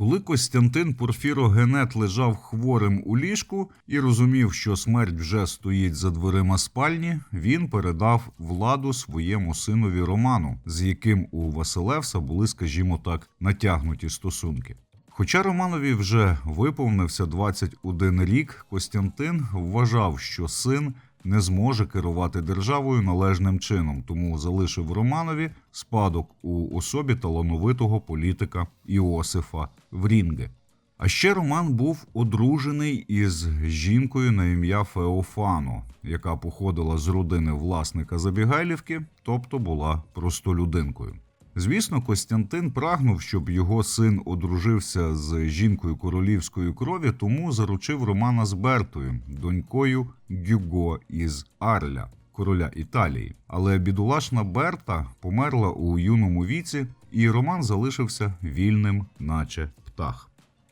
Коли Костянтин Порфірогенет лежав хворим у ліжку і розумів, що смерть вже стоїть за дверима спальні, він передав владу своєму синові Роману, з яким у Василевса були, скажімо так, натягнуті стосунки. Хоча Романові вже виповнився 21 рік, Костянтин вважав, що син не зможе керувати державою належним чином, тому залишив Романові спадок у особі талановитого політика Іосифа Врінге. А ще Роман був одружений із жінкою на ім'я Феофано, яка походила з родини власника Забігайлівки, тобто була простолюдинкою. Звісно, Костянтин прагнув, щоб його син одружився з жінкою королівської крові, тому заручив Романа з Бертою, донькою Гюго із Арля, короля Італії. Але бідолашна Берта померла у юному віці, і Роман залишився вільним, наче птах.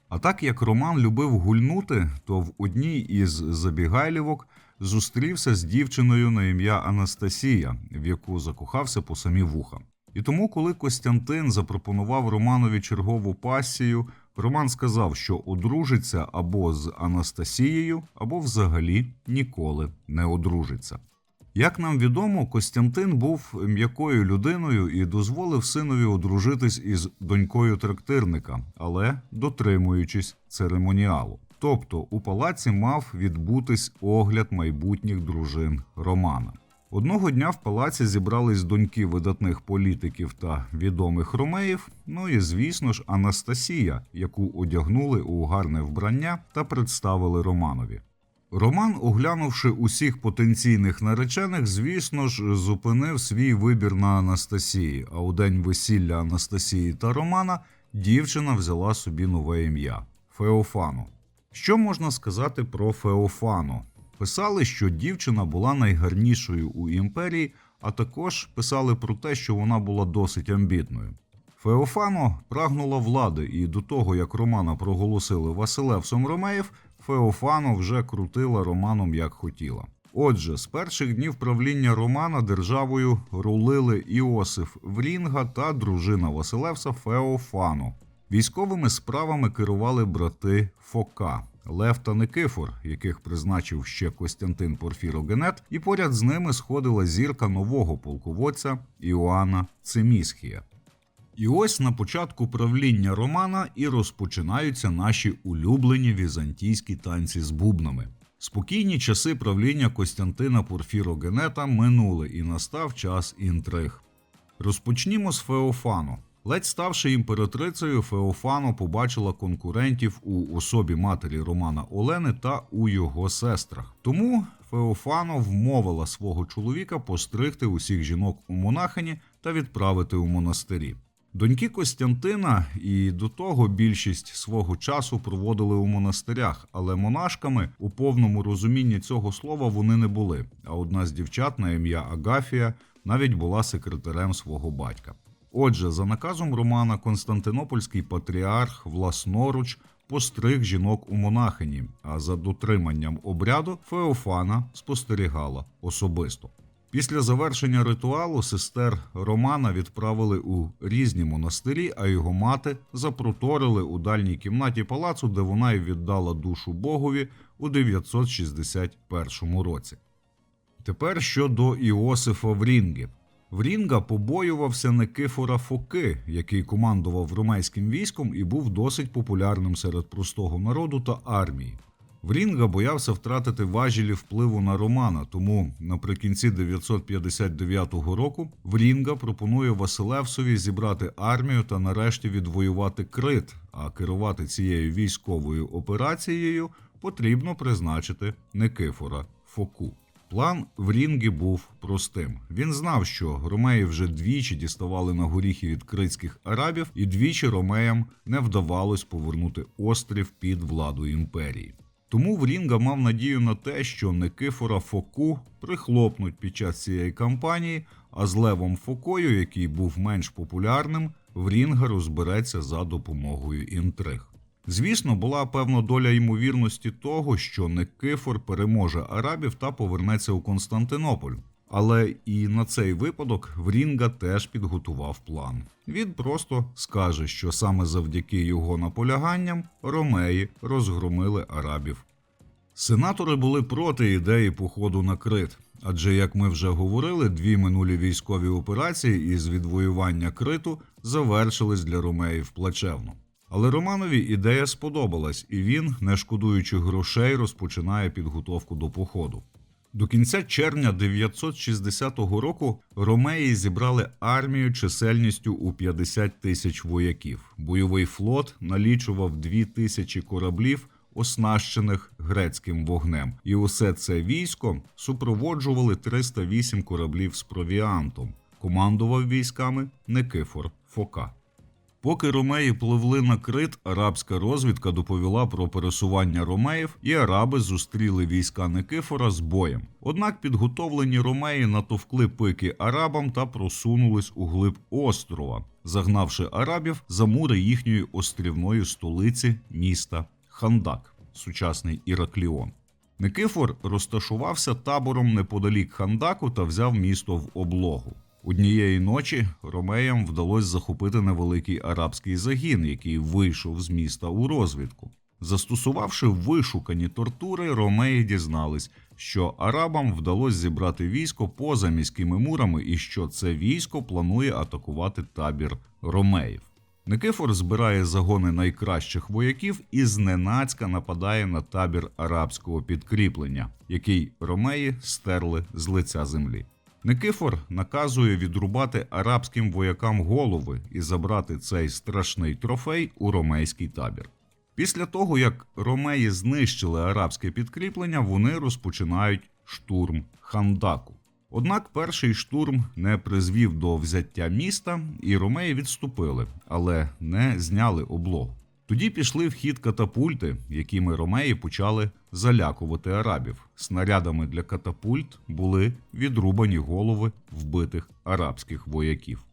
А так як Роман любив гульнути, то в одній із забігайлівок зустрівся з дівчиною на ім'я Анастасія, в яку закохався по самі вуха. І тому, коли Костянтин запропонував Романові чергову пасію, Роман сказав, що одружиться або з Анастасією, або взагалі ніколи не одружиться. Як нам відомо, Костянтин був м'якою людиною і дозволив синові одружитись із донькою трактирника, але дотримуючись церемоніалу. Тобто у палаці мав відбутись огляд майбутніх дружин Романа. Одного дня в палаці зібрались доньки видатних політиків та відомих ромеїв. Ну і звісно ж Анастасія, яку одягнули у гарне вбрання та представили Романові. Роман, оглянувши усіх потенційних наречених, звісно ж, зупинив свій вибір на Анастасії. А у день весілля Анастасії та Романа дівчина взяла собі нове ім'я Феофану. Що можна сказати про Феофану? Писали, що дівчина була найгарнішою у імперії, а також писали про те, що вона була досить амбітною. Феофано прагнула влади, і до того, як Романа проголосили Василевсом Ромеїв, Феофано вже крутила Романом як хотіла. Отже, з перших днів правління Романа державою рулили Іосиф Врінга та дружина Василевса Феофано. Військовими справами керували брати Фока. Лев та Никифор, яких призначив ще Костянтин Порфірогенет, і поряд з ними сходила зірка нового полководця Іоанна Цимісхія. І ось на початку правління Романа і розпочинаються наші улюблені візантійські танці з бубнами. Спокійні часи правління Костянтина Порфірогенета минули і настав час інтриг. Розпочнімо з Феофану. Ледь ставши імператрицею, Феофано побачила конкурентів у особі матері Романа Олени та у його сестрах. Тому Феофано вмовила свого чоловіка постригти усіх жінок у монахині та відправити у монастирі. Доньки Костянтина і до того більшість свого часу проводили у монастирях, але монашками у повному розумінні цього слова вони не були. А одна з дівчат на ім'я Агафія навіть була секретарем свого батька. Отже, за наказом Романа Константинопольський патріарх власноруч постриг жінок у монахині, а за дотриманням обряду Феофана спостерігала особисто. Після завершення ритуалу сестер Романа відправили у різні монастирі, а його мати запроторили у дальній кімнаті палацу, де вона й віддала душу Богові у 961 році. Тепер щодо Іосифа Врінги. Врінга побоювався Никифора Фоки, який командував ромейським військом і був досить популярним серед простого народу та армії. Врінга боявся втратити важілі впливу на Романа, тому наприкінці 959 року Врінга пропонує Василевсові зібрати армію та нарешті відвоювати Крит, а керувати цією військовою операцією потрібно призначити Никифора Фоку. План в Рінгі був простим. Він знав, що ромеї вже двічі діставали на горіхи від критських арабів, і двічі ромеям не вдавалось повернути острів під владу імперії. Тому Врінга мав надію на те, що Никифора Фоку прихлопнуть під час цієї кампанії, а з Левом Фокою, який був менш популярним, Врінга розбереться за допомогою інтриг. Звісно, була певна доля ймовірності того, що Никифор переможе арабів та повернеться у Константинополь. Але і на цей випадок Врінга теж підготував план. Він просто скаже, що саме завдяки його наполяганням ромеї розгромили арабів. Сенатори були проти ідеї походу на Крит, адже, як ми вже говорили, дві минулі військові операції із відвоювання Криту завершились для ромеїв плачевно. Але Романові ідея сподобалась, і він, не шкодуючи грошей, розпочинає підготовку до походу. До кінця червня 960 року ромеї зібрали армію чисельністю у 50 тисяч вояків. Бойовий флот налічував 2 тисячі кораблів, оснащених грецьким вогнем, і усе це військо супроводжували 308 кораблів з провіантом. Командував військами Никифор Фока. Поки ромеї пливли на Крит, арабська розвідка доповіла про пересування ромеїв, і араби зустріли війська Никифора з боєм. Однак підготовлені ромеї натовкли пики арабам та просунулись у глиб острова, загнавши арабів за мури їхньої острівної столиці міста Хандак, сучасний Іракліон. Никифор розташувався табором неподалік Хандаку та взяв місто в облогу. Однієї ночі ромеям вдалося захопити невеликий арабський загін, який вийшов з міста у розвідку. Застосувавши вишукані тортури, ромеї дізнались, що арабам вдалося зібрати військо поза міськими мурами і що це військо планує атакувати табір ромеїв. Никифор збирає загони найкращих вояків і зненацька нападає на табір арабського підкріплення, який ромеї стерли з лиця землі. Никифор наказує відрубати арабським воякам голови і забрати цей страшний трофей у ромейський табір. Після того, як ромеї знищили арабське підкріплення, вони розпочинають штурм Хандаку. Однак перший штурм не призвів до взяття міста, і ромеї відступили, але не зняли облогу. Тоді пішли в хід катапульти, якими ромеї почали залякувати арабів. Снарядами для катапульт були відрубані голови вбитих арабських вояків.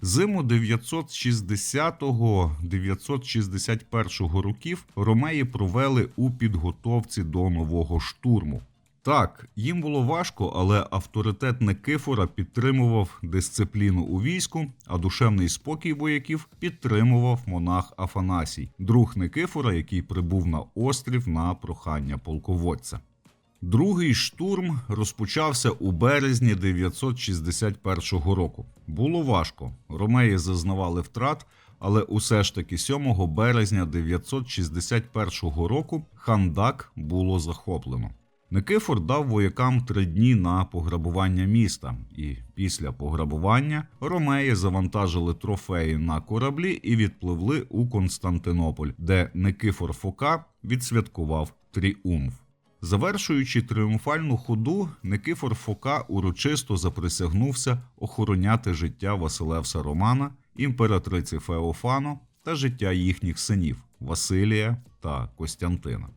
Зиму 960-961 років ромеї провели у підготовці до нового штурму. Так, їм було важко, але авторитет Никифора підтримував дисципліну у війську, а душевний спокій вояків підтримував монах Афанасій, друг Никифора, який прибув на острів на прохання полководця. Другий штурм розпочався у березні 961 року. Було важко. Ромеї зазнавали втрат, але усе ж таки 7 березня 961 року Хандак було захоплено. Никифор дав воякам три дні на пограбування міста, і після пограбування ромеї завантажили трофеї на кораблі і відпливли у Константинополь, де Никифор Фока відсвяткував тріумф. Завершуючи тріумфальну ходу, Никифор Фока урочисто заприсягнувся охороняти життя Василевса Романа, імператриці Феофано та життя їхніх синів Василія та Костянтина.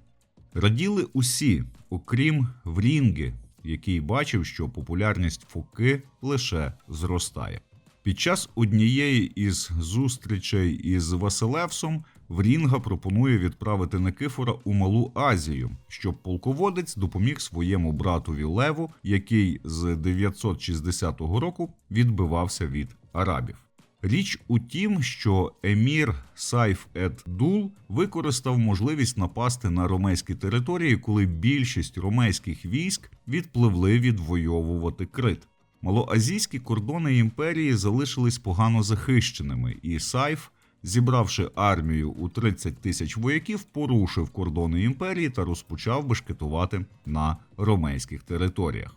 Раділи усі, окрім Врінги, який бачив, що популярність Фоки лише зростає. Під час однієї із зустрічей із Василевсом Врінга пропонує відправити Никифора у Малу Азію, щоб полководець допоміг своєму братові Леву, який з 960 року відбивався від арабів. Річ у тім, що емір Сайф ет Дул використав можливість напасти на ромейські території, коли більшість ромейських військ відпливли відвоювати Крит. Малоазійські кордони імперії залишились погано захищеними, і Сайф, зібравши армію у 30 тисяч вояків, порушив кордони імперії та розпочав бешкетувати на ромейських територіях.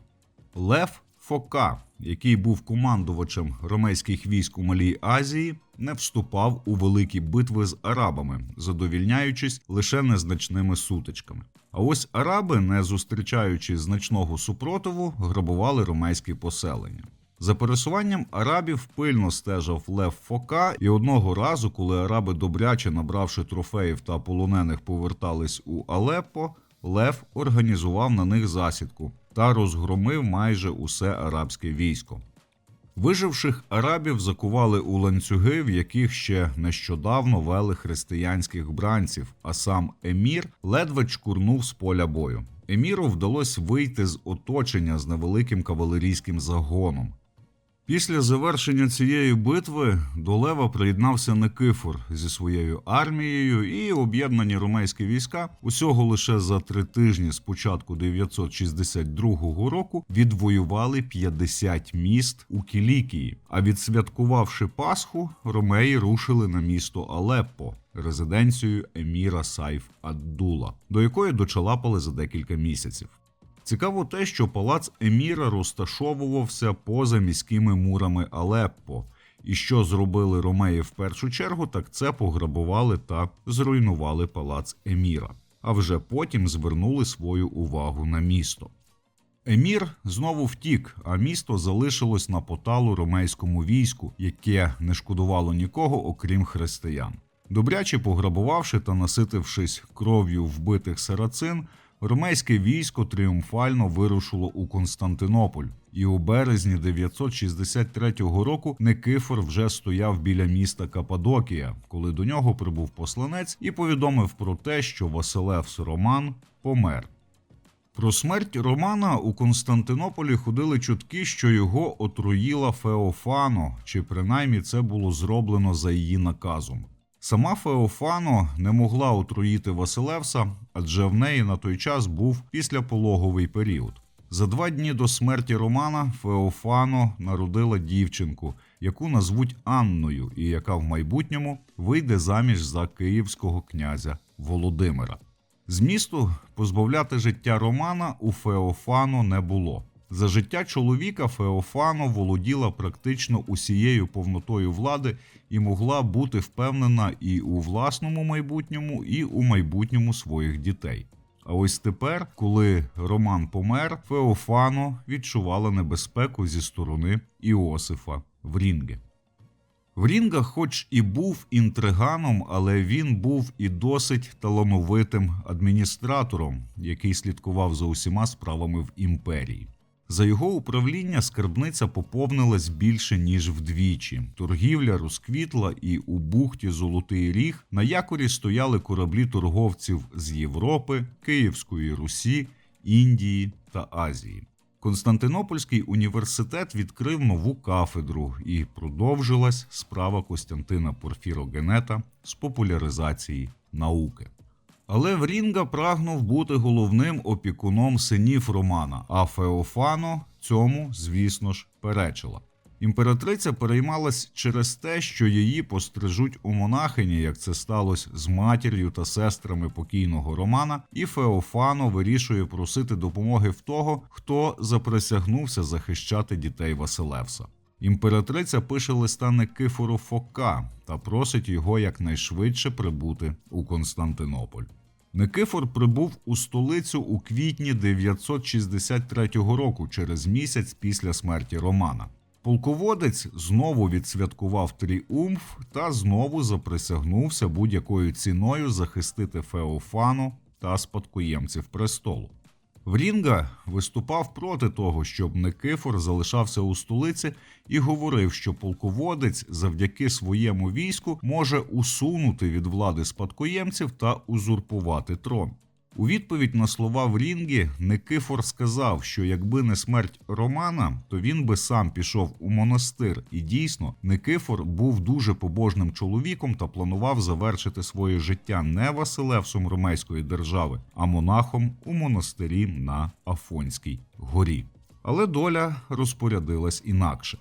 Лев Фока, який був командувачем ромейських військ у Малій Азії, не вступав у великі битви з арабами, задовільняючись лише незначними сутичками. А ось араби, не зустрічаючи значного супротиву, грабували ромейські поселення. За пересуванням арабів пильно стежав Лев Фока, і одного разу, коли араби добряче набравши трофеїв та полонених повертались у Алеппо, Лев організував на них засідку та розгромив майже усе арабське військо. Виживших арабів закували у ланцюги, в яких ще нещодавно вели християнських бранців, а сам емір ледве чкурнув з поля бою. Еміру вдалося вийти з оточення з невеликим кавалерійським загоном. Після завершення цієї битви до Лева приєднався Никифор зі своєю армією, і об'єднані ромейські війська усього лише за три тижні з початку 962 року відвоювали 50 міст у Кілікії. А відсвяткувавши Пасху, ромеї рушили на місто Алеппо, резиденцію еміра Сайф Аддула, до якої дочалапали за декілька місяців. Цікаво те, що палац Еміра розташовувався поза міськими мурами Алеппо. І що зробили ромеї в першу чергу, так це пограбували та зруйнували палац Еміра, а вже потім звернули свою увагу на місто. Емір знову втік, а місто залишилось на поталу ромейському війську, яке не шкодувало нікого, окрім християн. Добряче пограбувавши та наситившись кров'ю вбитих сарацин, ромейське військо тріумфально вирушило у Константинополь, і у березні 963 року Никифор вже стояв біля міста Кападокія, коли до нього прибув посланець і повідомив про те, що Василевс Роман помер. Про смерть Романа у Константинополі ходили чутки, що його отруїла Феофано, чи принаймні це було зроблено за її наказом. Сама Феофано не могла отруїти Василевса, адже в неї на той час був післяпологовий період. За два дні до смерті Романа Феофано народила дівчинку, яку назвуть Анною, і яка в майбутньому вийде заміж за київського князя Володимира. Змісту позбавляти життя Романа у Феофано не було. За життя чоловіка Феофано володіла практично усією повнотою влади і могла бути впевнена і у власному майбутньому, і у майбутньому своїх дітей. А ось тепер, коли Роман помер, Феофано відчувала небезпеку зі сторони Іосифа Врінге. Врінга, хоч і був інтриганом, але він був і досить талановитим адміністратором, який слідкував за усіма справами в імперії. За його управління скарбниця поповнилась більше ніж вдвічі. Торгівля розквітла, і у бухті Золотий Ріг на якорі стояли кораблі торговців з Європи, Київської Русі, Індії та Азії. Константинопольський університет відкрив нову кафедру і продовжилась справа Костянтина Порфірогенета з популяризації науки. Але Врінга прагнув бути головним опікуном синів Романа, а Феофано цьому, звісно ж, перечила. Імператриця переймалась через те, що її пострижуть у монахині, як це сталося з матір'ю та сестрами покійного Романа, і Феофано вирішує просити допомоги в того, хто заприсягнувся захищати дітей Василевса. Імператриця пише листа Никифору Фока та просить його якнайшвидше прибути у Константинополь. Никифор прибув у столицю у квітні 963 року, через місяць після смерті Романа. Полководець знову відсвяткував тріумф та знову заприсягнувся будь-якою ціною захистити Феофану та спадкоємців престолу. Врінга виступав проти того, щоб Никифор залишався у столиці і говорив, що полководець завдяки своєму війську може усунути від влади спадкоємців та узурпувати трон. У відповідь на слова Врінгі Никифор сказав, що якби не смерть Романа, то він би сам пішов у монастир, і дійсно Никифор був дуже побожним чоловіком та планував завершити своє життя не Василевсом Ромейської держави, а монахом у монастирі на Афонській горі. Але доля розпорядилась інакше.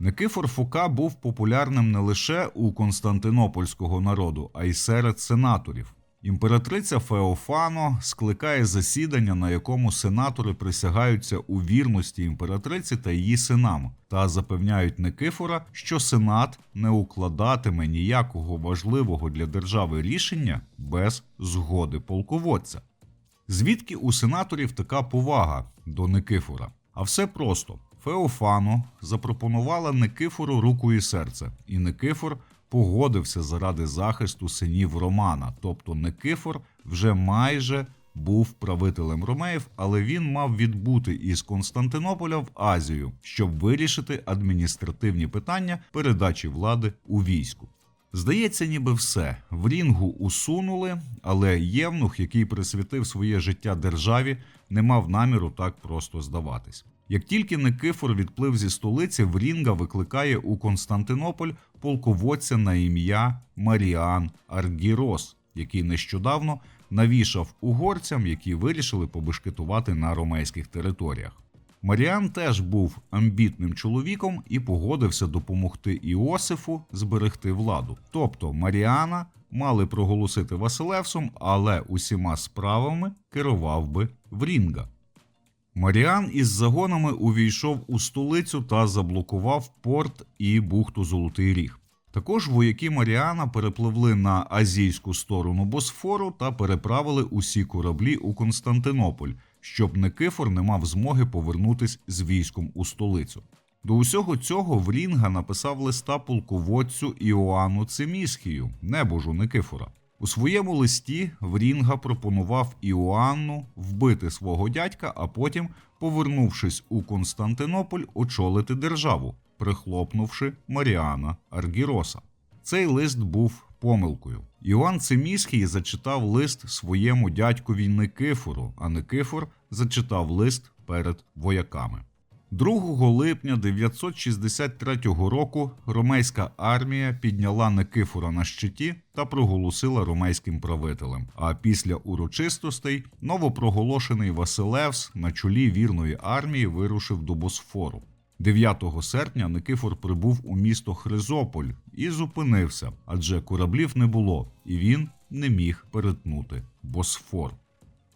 Никифор Фока був популярним не лише у константинопольського народу, а й серед сенаторів. Імператриця Феофано скликає засідання, на якому сенатори присягаються у вірності імператриці та її синам, та запевняють Никифора, що сенат не укладатиме ніякого важливого для держави рішення без згоди полководця. Звідки у сенаторів така повага до Никифора? А все просто. Феофано запропонувала Никифору руку і серце, і Никифор погодився заради захисту синів Романа. Тобто Никифор вже майже був правителем Ромеїв, але він мав відбути із Константинополя в Азію, щоб вирішити адміністративні питання передачі влади у війську. Здається, ніби все. В рінгу усунули, але Євнух, який присвятив своє життя державі, не мав наміру так просто здаватись. Як тільки Никифор відплив зі столиці, Врінга викликає у Константинополь полководця на ім'я Маріан Аргірос, який нещодавно навішав угорцям, які вирішили побешкетувати на ромейських територіях. Маріан теж був амбітним чоловіком і погодився допомогти Іосифу зберегти владу. Тобто Маріана мали проголосити Василевсом, але усіма справами керував би Врінга. Маріан із загонами увійшов у столицю та заблокував порт і бухту Золотий Ріг. Також вояки Маріана перепливли на азійську сторону Босфору та переправили усі кораблі у Константинополь, щоб Никифор не мав змоги повернутись з військом у столицю. До усього цього Врінга написав листа полководцю Іоанну Цимісхію, небожу Никифора. У своєму листі Врінга пропонував Іоанну вбити свого дядька, а потім, повернувшись у Константинополь, очолити державу, прихлопнувши Маріана Аргіроса. Цей лист був помилкою. Іоанн Циміський зачитав лист своєму дядькові Никифору, а Никифор зачитав лист перед вояками. 2 липня 963 року ромейська армія підняла Никифора на щиті та проголосила ромейським правителем. А після урочистостей новопроголошений Василевс на чолі вірної армії вирушив до Босфору. 9 серпня Никифор прибув у місто Хризополь і зупинився, адже кораблів не було, і він не міг перетнути Босфор.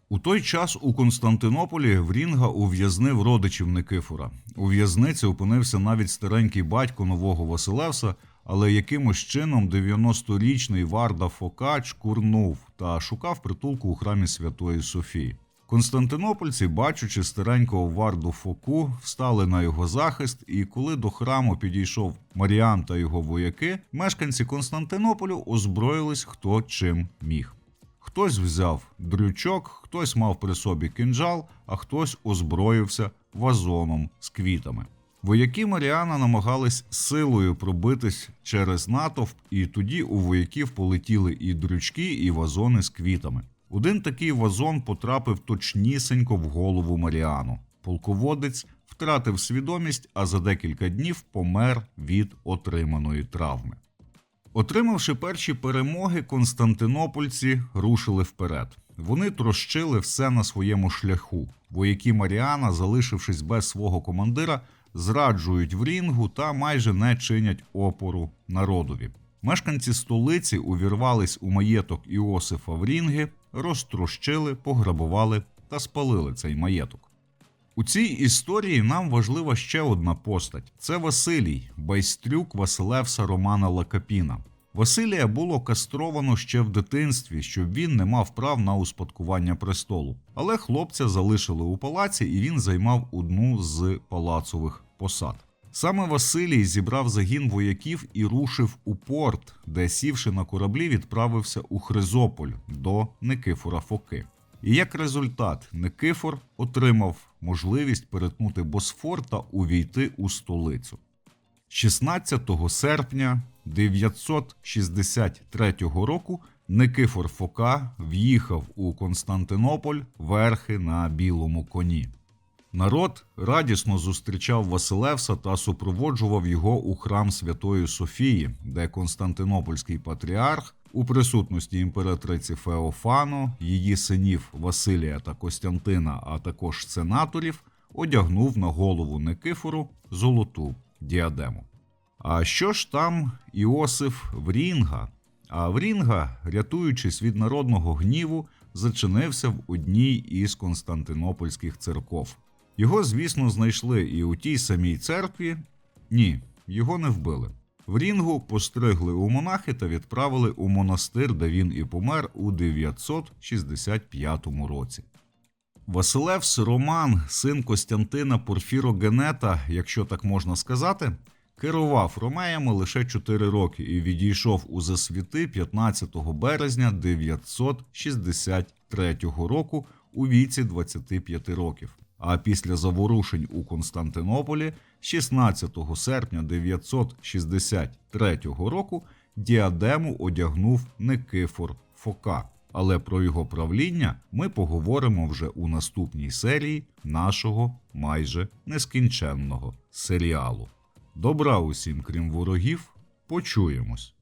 У той час у Константинополі Врінга ув'язнив родичів Никифора. У в'язниці опинився навіть старенький батько нового Василевса, але якимось чином 90-річний Варда Фокач курнув та шукав притулку у храмі Святої Софії. Константинопольці, бачучи старенького Варду Фоку, встали на його захист, і коли до храму підійшов Маріан та його вояки, мешканці Константинополю озброїлись хто чим міг. Хтось взяв дрючок, хтось мав при собі кинджал, а хтось озброївся вазоном з квітами. Вояки Маріана намагались силою пробитись через натовп, і тоді у вояків полетіли і дрючки, і вазони з квітами. Один такий вазон потрапив точнісенько в голову Маріану. Полководець втратив свідомість, а за декілька днів помер від отриманої травми. Отримавши перші перемоги, константинопольці рушили вперед. Вони трощили все на своєму шляху. Вояки Маріана, залишившись без свого командира, зраджують в рінгу та майже не чинять опору народові. Мешканці столиці увірвались у маєток Іосифа в рінги, розтрощили, пограбували та спалили цей маєток. У цій історії нам важлива ще одна постать: це Василій, байстрюк Василевса Романа Лакапіна. Василія було кастровано ще в дитинстві, щоб він не мав прав на успадкування престолу. Але хлопця залишили у палаці, і він займав одну з палацових посад. Саме Василій зібрав загін вояків і рушив у порт, де, сівши на кораблі, відправився у Хризополь до Никифора Фоки. І як результат, Никифор отримав можливість перетнути Босфор та увійти у столицю. 16 серпня 963 року Никифор Фока в'їхав у Константинополь верхи на білому коні. Народ радісно зустрічав Василевса та супроводжував його у храм Святої Софії, де Константинопольський патріарх у присутності імператриці Феофано, її синів Василія та Костянтина, а також сенаторів, одягнув на голову Никифору золоту діадему. А що ж там Іосиф Врінга? А Врінга, рятуючись від народного гніву, зачинився в одній із константинопольських церков. Його, звісно, знайшли і у тій самій церкві. Ні, його не вбили. В Рінгу постригли у монахи та відправили у монастир, де він і помер у 965 році. Василевс Роман, син Костянтина Порфірогенета, якщо так можна сказати, керував ромеями лише 4 роки і відійшов у засвіти 15 березня 963 року у віці 25 років. А після заворушень у Константинополі 16 серпня 963 року діадему одягнув Никифор Фока. Але про його правління ми поговоримо вже у наступній серії нашого майже нескінченного серіалу. Добра усім, крім ворогів, почуємось.